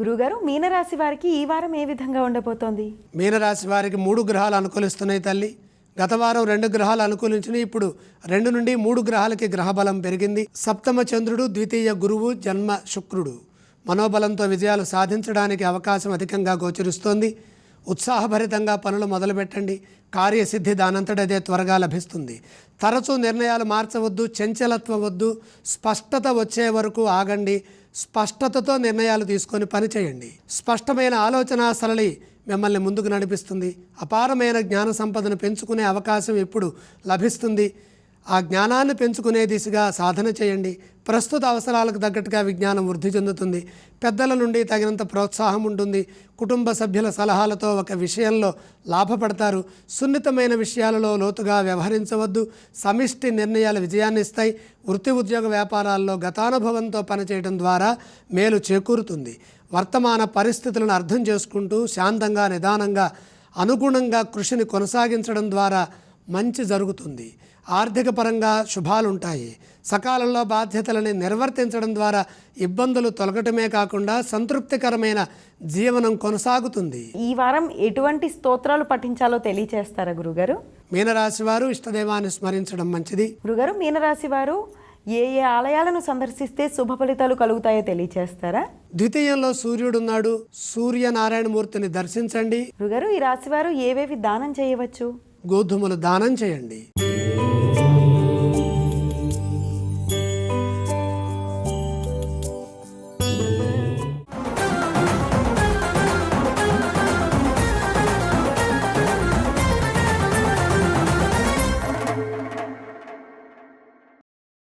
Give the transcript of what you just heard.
గురుగారు మీనరాశి వారికి ఈ వారం ఏ విధంగా ఉండబోతోంది? మీనరాశి వారికి మూడు గ్రహాలు అనుకూలిస్తున్నాయి తల్లి. గత వారం రెండు గ్రహాలు అనుకూలించిన ఇప్పుడు రెండు నుండి మూడు గ్రహాలకి గ్రహబలం పెరిగింది. సప్తమ చంద్రుడు ద్వితీయ గురువు జన్మ శుక్రుడు. మనోబలంతో విజయాలు సాధించడానికి అవకాశం అధికంగా గోచరిస్తోంది. ఉత్సాహభరితంగా పనులు మొదలుపెట్టండి. కార్యసిద్ధి దానంతటదే త్వరగా లభిస్తుంది. తరచూ నిర్ణయాలు మార్చవద్దు చంచలత్వం వద్దు. స్పష్టత వచ్చే వరకు ఆగండి. స్పష్టతతో నిర్ణయాలు తీసుకొని పని చేయండి. స్పష్టమైన ఆలోచన సరళి మిమ్మల్ని ముందుకు నడిపిస్తుంది. అపారమైన జ్ఞాన సంపదను పెంచుకునే అవకాశం ఇప్పుడు లభిస్తుంది? ఆ జ్ఞానాన్ని పెంచుకునే దిశగా సాధన చేయండి. ప్రస్తుత అవసరాలకు తగ్గట్టుగా విజ్ఞానం వృద్ధి చెందుతుంది. పెద్దల నుండి తగినంత ప్రోత్సాహం ఉంటుంది. కుటుంబ సభ్యుల సలహాలతో ఒక విషయంలో లాభపడతారు. సున్నితమైన విషయాలలో లోతుగా వ్యవహరించవద్దు. సమిష్టి నిర్ణయాలు విజయాన్ని ఇస్తాయి. వృత్తి ఉద్యోగ వ్యాపారాల్లో గతానుభవంతో పనిచేయడం ద్వారా మేలు చేకూరుతుంది. వర్తమాన పరిస్థితులను అర్థం చేసుకుంటూ శాంతంగా నిదానంగా అనుగుణంగా కృషిని కొనసాగించడం ద్వారా మంచి జరుగుతుంది. ఆర్థిక పరంగా శుభాలుంటాయి. సకాలంలో బాధ్యతలని నిర్వర్తించడం ద్వారా ఇబ్బందులు తొలగటమే కాకుండా సంతృప్తికరమైన జీవనం కొనసాగుతుంది. ఈ వారం ఎటువంటి స్తోత్రాలు పఠించాలో తెలియచేస్తారా గురుగారు? మీనరాశి వారు ఇష్టదైవాన్ని స్మరించడం మంచిది. గురుగారు మీనరాశి వారు ఏ ఏ ఆలయాలను సందర్శిస్తే శుభ ఫలితాలు కలుగుతాయో తెలియచేస్తారా? ద్వితీయంలో సూర్యుడున్నాడు. సూర్యనారాయణమూర్తిని దర్శించండి. గురుగారు ఈ రాశి వారు ఏవేవి దానం చేయవచ్చు? గోధుమలు దానం చేయండి.